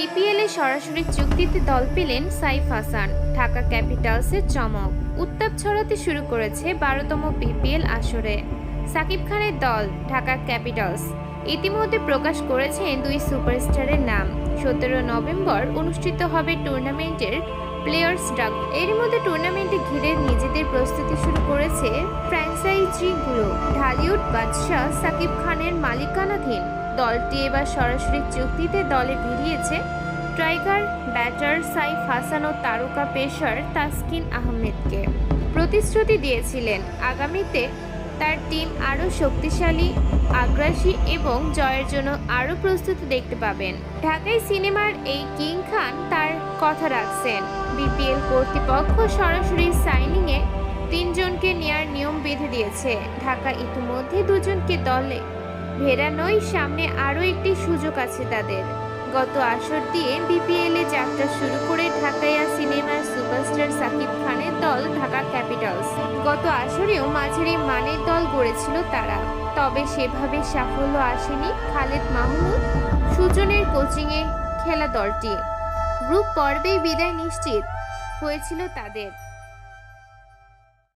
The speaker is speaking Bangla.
বিপিএল সরাসরি চুক্তিতে দল পেলেন সাইফ হাসান। ঢাকা ক্যাপিটালসের চমক। উত্তাপ ছড়াতে শুরু করেছে বারোতম বিপিএল আসরে। সাকিব খানের দল, ঢাকা ক্যাপিটালস। ইতিমধ্যে প্রকাশ করেছেন দুই সুপারস্টারের নাম। সতেরো নভেম্বর অনুষ্ঠিত হবে টুর্নামেন্টের প্লেয়ার্স ডাক। এর মধ্যে টুর্নামেন্টে ঘিরে নিজেদের প্রস্তুতি শুরু করেছে ফ্র্যাঞ্চাইজিগুলো ঢালিউড বাদশাহ সাকিব খানের মালিকানাধীন। দলটি এবার সরাসরি চুক্তিতে দলে ভিড়িয়েছে ট্রাইগার ব্যাটার সাইফ হাসান ও তারকা পেসার তাসকিন আহমেদকে। প্রতিশ্রুতি দিয়েছিলেন আগামীতে তার টিম আরও শক্তিশালী, আগ্রাসী এবং জয়ের জন্য আরও প্রস্তুতি দেখতে পাবেন। ঢাকায় সিনেমার এই কিং খান তার কথা রাখছেন। বিপিএল কর্তৃপক্ষ সরাসরি সাইনিংয়ে বেঁধে দিয়েছে। ঢাকা ইতিমধ্যে দুজনকে দলে। ভেড়ানোই সামনে আরও একটি সুযোগ আছে তাদের। গত আসর দিয়ে বিপিএল যাত্রা শুরু করে ঢাকাইয়া সিনেমার সুপারস্টার সাকিব খানের দল ঢাকা ক্যাপিটালস। গত আসরেও মাঝারি মানের দল গড়েছিল তারা। তবে সেভাবে সাফল্য আসেনি খালেদ মাহমুদ, সুজনের কোচিংয়ে খেলা দলটি। গ্রুপ পর্বেই বিদায় নিশ্চিত হয়েছিল তাদের।